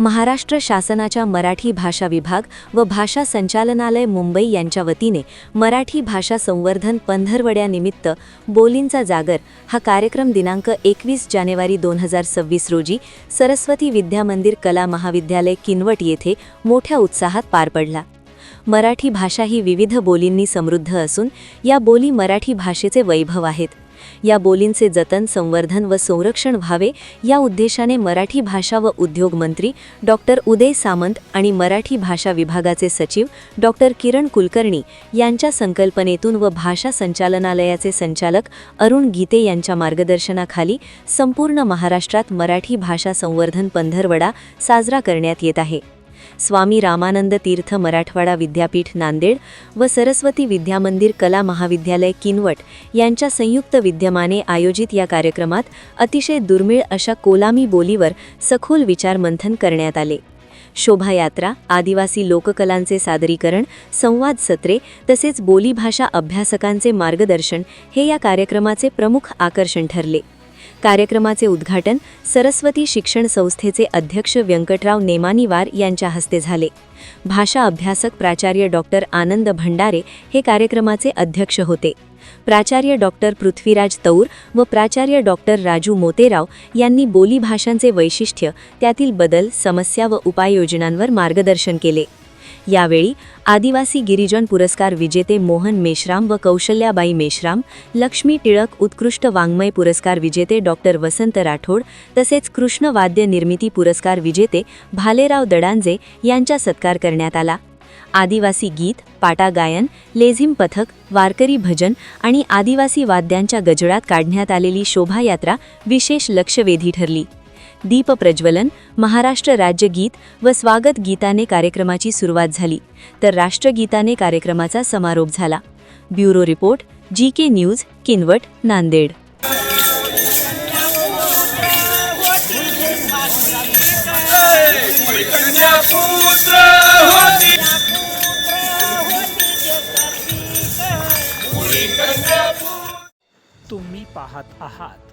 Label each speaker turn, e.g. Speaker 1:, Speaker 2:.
Speaker 1: महाराष्ट्र शासनाच्या मराठी भाषा विभाग व भाषा संचालनालय मुंबई यांच्या वतीने मराठी भाषा संवर्धन पंधरवड्यानिमित्त बोलींचा जागर हा कार्यक्रम दिनांक एकवीस जानेवारी दोन हजार सव्वीस रोजी सरस्वती विद्यामंदिर कला महाविद्यालय किनवट येथे मोठ्या उत्साहात पार पडला मराठी भाषा ही विविध बोलींनी समृद्ध असून या बोली मराठी भाषेचे वैभव आहेत या बोलींचे जतन संवर्धन व संरक्षण व्हावे या उद्देशाने मराठी भाषा व उद्योग मंत्री डॉक्टर उदय सामंत आणि मराठी भाषा विभागाचे सचिव डॉक्टर किरण कुलकर्णी यांच्या संकल्पनेतून व भाषा संचालनालयाचे संचालक अरुण गीते यांच्या मार्गदर्शनाखाली संपूर्ण महाराष्ट्रात मराठी भाषा संवर्धन पंधरवडा साजरा करण्यात येत आहे स्वामी रामानंद तीर्थ मराठवाडा विद्यापीठ नांदेड व सरस्वती विद्यामंदिर कला महाविद्यालय किनवट यांच्या संयुक्त विद्यमाने आयोजित या कार्यक्रमात अतिशय दुर्मिळ अशा कोलामी बोलीवर सखोल विचारमंथन करण्यात आले शोभायात्रा आदिवासी लोककलांचे सादरीकरण संवाद सत्रे तसेच बोलीभाषा अभ्यासकांचे मार्गदर्शन हे या कार्यक्रमाचे प्रमुख आकर्षण ठरले कार्यक्रमाचे उद्घाटन सरस्वती शिक्षण संस्थेचे अध्यक्ष व्यंकटराव नेमानीवार यांच्या हस्ते झाले भाषा अभ्यासक प्राचार्य डॉक्टर आनंद भंडारे हे कार्यक्रमाचे अध्यक्ष होते प्राचार्य डॉक्टर पृथ्वीराज तौर व प्राचार्य डॉक्टर राजू मोतेराव यांनी बोलीभाषांचे वैशिष्ट्य त्यातील बदल समस्या व उपाययोजनांवर मार्गदर्शन केले यावेळी आदिवासी गिरिजन पुरस्कार विजेते मोहन मेश्राम व कौशल्याबाई मेश्राम लक्ष्मी टिळक उत्कृष्ट वाङ्मय पुरस्कार विजेते डॉक्टर वसंत राठोड तसेच कृष्ण वाद्य निर्मिती पुरस्कार विजेते भालेराव दडांजे यांचा सत्कार करण्यात आला आदिवासी गीत पाटा गायन लेझिम पथक वारकरी भजन आणि आदिवासी वाद्यांच्या गजरात काढण्यात आलेली शोभायात्रा विशेष लक्षवेधी ठरली दीप प्रज्वलन महाराष्ट्र राज्यगीत व स्वागत गीताने कार्यक्रमाची सुरुवात झाली तर राष्ट्रगीताने कार्यक्रमाचा समारोप झाला bureau report G K news Kinwat Nanded
Speaker 2: तुम्ही पाहत आहात